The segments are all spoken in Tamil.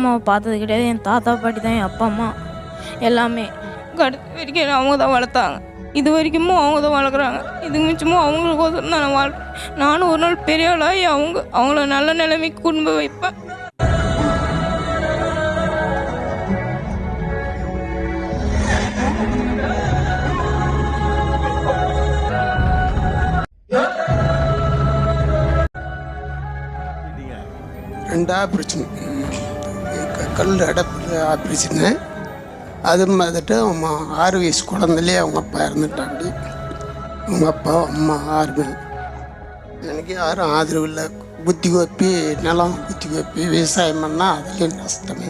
அம்மாவை பார்த்தது கிடையாது. என் தாத்தா பாட்டி தான் என் அப்பா அம்மா. எல்லாமே கடைசி வரைக்கும் அவங்க தான் வளர்த்தாங்க. இது வரைக்கும் அவங்க தான் வளர்க்குறாங்க. இது மிச்சமும் அவங்களுக்கோசரம் தான் நான் வாழ்றேன். நானும் ஒரு நாள் பெரிய ஆளாகி அவங்க அவங்கள நல்ல நிலைமைக்கு குடும்ப வைப்பேன். ரெண்டா பிரச்சனை. கல் அடைப்பு ஆப்ரேஷனு அது வந்துட்டு ஆறு வயசு குழந்தையிலே அவங்க அப்பா இறந்துட்டாங்க. அவங்க அப்பா அம்மா ஆறு எனக்கு யாரும் ஆதரவு இல்லை. குத்தி கோப்பி நிலம் குத்தி கோப்பி விவசாயம் பண்ணால் அதுலேயும் நஷ்டமே.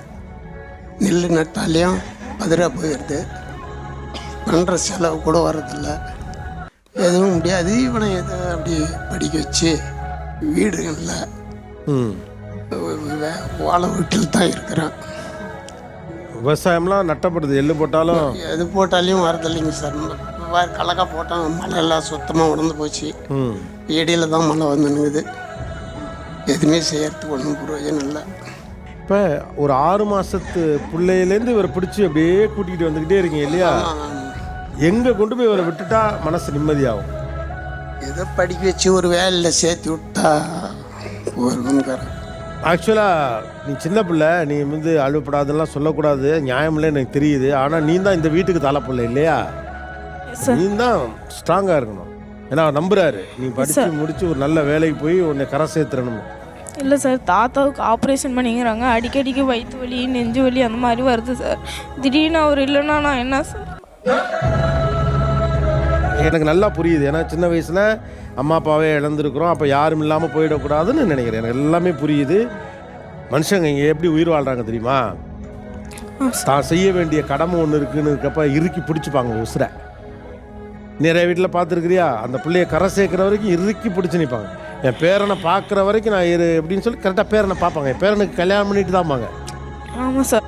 நெல் நட்டாலையும் பதிராக போயிடுது. பண்ணுற செலவு கூட வர்றதில்ல. எதுவும் முடியாது. இவனை எதை அப்படி படிக்க வச்சு வீடு இல்லை ம். வாழை வீட்டில் தான் இருக்கிறேன் விவசாயம்லாம் நட்டப்படுது. எள்ளு போட்டாலும் எது போட்டாலையும் வரதில்லைங்க சார். வேறு கலக்கா போட்டோம் மழை எல்லாம் சுத்தமாக உடந்து போச்சு. இடையில தான் மழை வந்துனுங்குது எதுவுமே செய்யறதுக்கு ஒன்றும் பிரயோஜனம் இல்லை. இப்போ ஒரு ஆறு மாசத்து பிள்ளையிலேருந்து இவரை பிடிச்சி அப்படியே கூட்டிகிட்டு வந்துக்கிட்டே இருக்கீங்க இல்லையா? எங்கே கொண்டு போய் இவரை விட்டுட்டா மனசு நிம்மதியாகும்? ஏதோ படிக்க வச்சு ஒரு வேலையில் சேர்த்து விட்டா போகிறோங்கிறேன் ஆக்சுவலாக நீ சின்ன பிள்ளை நீ வந்து அழுப்படாதெல்லாம் சொல்லக்கூடாது. நியாயம் இல்லை எனக்கு தெரியுது. ஆனால் நீ தான் இந்த வீட்டுக்கு தலை பிள்ளை இல்லையா? நீ தான் ஸ்ட்ராங்காக இருக்கணும். ஏன்னா அவர் நம்புறாரு. நீ படித்து முடிச்சு ஒரு நல்ல வேலைக்கு போய் உன்னை கரை சேர்த்துறணும். இல்லை சார் தாத்தாவுக்கு ஆப்ரேஷன் பண்ணிக்கிறாங்க. அடிக்கடிக்கு வயிற்று வலி நெஞ்சு வலி அந்த மாதிரி வருது சார் திடீர்னு அவர் இல்லைன்னா நான் என்ன சார் எனக்கு நல்லா புரியுது. ஏன்னா சின்ன வயசில் அம்மா அப்பாவே இழந்திருக்கிறோம். அப்போ யாரும் இல்லாமல் போயிடக்கூடாதுன்னு நினைக்கிறேன். எனக்கு எல்லாமே புரியுது. மனுஷங்க இங்கே எப்படி உயிர் வாழ்கிறாங்க தெரியுமா? தான் செய்ய வேண்டிய கடமை ஒன்று இருக்குன்னு இருக்கப்ப இறுக்கி பிடிச்சிப்பாங்க உசுரை. நிறைய வீட்டில் பார்த்துருக்குறியா? அந்த பிள்ளைய கரை சேர்க்குற வரைக்கும் இறுக்கி பிடிச்சி நிற்பாங்க என் பேரனை பார்க்குற வரைக்கும் நான் இரு எப்படின்னு சொல்லி கரெக்டாக பேரனை பார்ப்பாங்க. என் பேரனுக்கு கல்யாணம் பண்ணிட்டு தான்பாங்க ஆமாம் சார்.